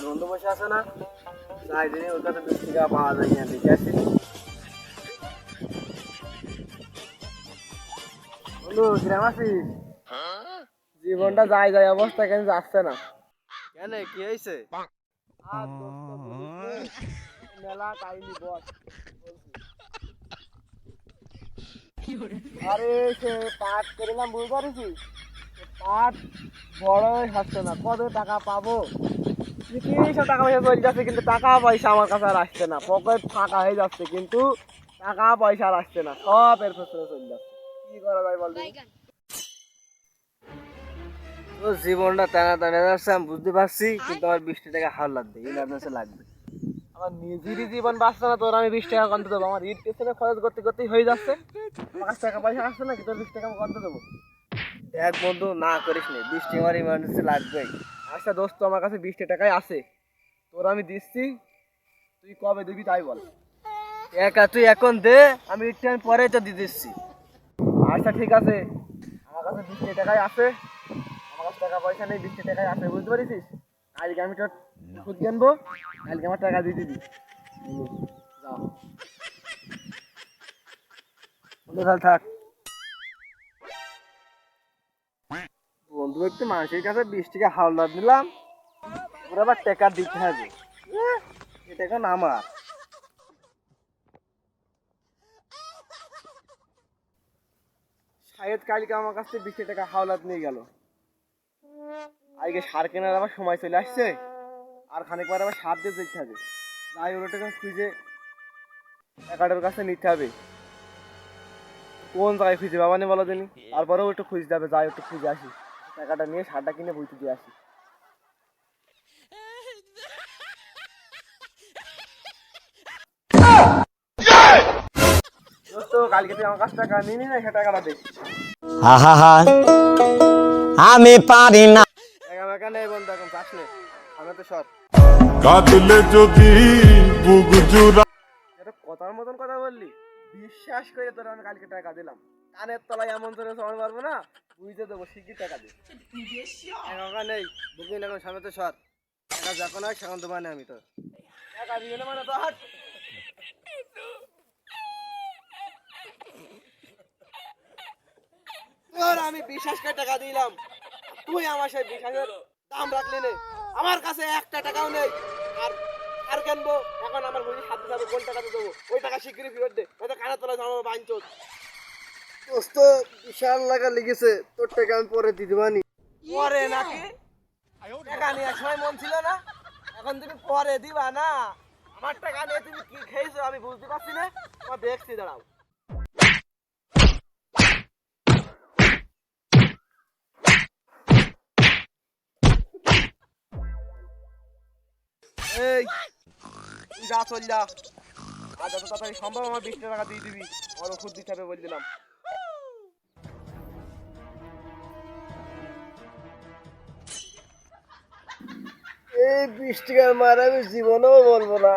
বন্ধু বসে আছে না? যাই দিনে ওর কাছে বিশ টাকা পাওয়া যায় না দেখে আসি বন্ধু কিরাম আছিস জীবনটা যায় যায় অবস্থা কেন যাচ্ছে না। কেন কি হয়েছে? মেলা কাহিনী বস ফাঁকা হয়ে যাচ্ছে, কিন্তু টাকা পয়সা আর কি করা যায় বল? জীবনটা টানা টানা যাচ্ছে, আমি বুঝতে পারছি, কিন্তু আমার বিশ টাকা হার লাগবে ইমার্জেন্সি লাগবে। আমার নিজেরই জীবন বাঁচছে না, তোর আমি বিশ টাকা কত দেবো। আমার ঈদ পেছনে খরচ করতে করতেই হয়ে যাচ্ছে। কাছে টাকা পয়সা আসছে না কি তোর বিশ টাকা আমি কত দেবো। এক বন্ধু, না করিস নি। বিশ টাকা আমার ইমার্জেন্সি লাগবেই। আচ্ছা দোস্ত, আমার কাছে বিশ টাকাই আছে। তোর আমি দিচ্ছি। তুই কবে দিবি তাই বল। একা তুই এখন দে, আমি একটু আমি পরে তো দিয়ে দিচ্ছি। আচ্ছা ঠিক আছে। আমার কাছে বিশ টাকাই আছে। আমার কাছে টাকা পয়সা নেই বিশ টাকাই আছে, বুঝতে পারিস আজকে আমি তোর কালকে আমার বন্ধু একটু মানুষের কাছে বিশ টাকা হাওলা দিলাম। ওরা আবার দিতে হবে। এহ, এ টাকা না আমার। কালকে আমার বিশ টাকা হাওলাত নিয়ে গেল। আজকে সার কেনার আবার সময় চলে আসছে। আর খানিক পরে আবার সার দিয়ে দিতে হবে। যাই ওর টাকা খুঁজে একাডের কাছে নিতে হবে। কোন জায়গায় খুঁজে বাবা নেই বলো দিনি? তারপরেও একটু খুঁজতে হবে যাই একটু খুঁজে আসি। টাকাটা নিয়ে সারটা কিনে বইতে দিয়ে আসি। নিয়ে আমি পারি না। নেই কাঁদলে যদি বুক জুড়া এটা কথার মতন কথা বললি বিশ্বাস করে তোর আমি কালকে টাকা দিলাম। কানের তলায় এমন ধরে সময় পারব না বুঝতে দেবো শিগগির টাকা দে টাকা নেই বুকিং এখন সামনে তো সর। টাকা যখন হয় সেখন তোমার আমি তো টাকা দিয়ে মানে তো হাট আমি বিশ্বাস করে টাকা দিলাম। তুই আমার সেই বিশ্বাসের দাম রাখলি নে। আমার কাছে একটা টাকাও নেই। আর আর কেনবো? এখন আমার বুঝি সাথে সাথে কোন টাকা দেবো। ওই টাকা শিগগিরই ফেরত দে। নয়তো কানে তোলা আমার বাঞ্চত দোস্ত বিশাল লাগা লেগেছে। তোর টাকা আমি পরে দিতে পারি। পরে নাকি? টাকা নিয়ে সময় মন ছিল না। এখন তুমি পরে দিবা না। আমার টাকা নিয়ে তুমি কি খেয়েছো আমি বুঝতে পারছি না। তোমার দেখছি দাঁড়াও। এই যা চল যা। আর যত তাড়াতাড়ি সম্ভব আমার বিশ টাকা দিয়ে দিবি। আমার ওষুধ দিতে হবে বলে দিলাম। এই বিশ টাকার মার আমি জীবনেও বলব না।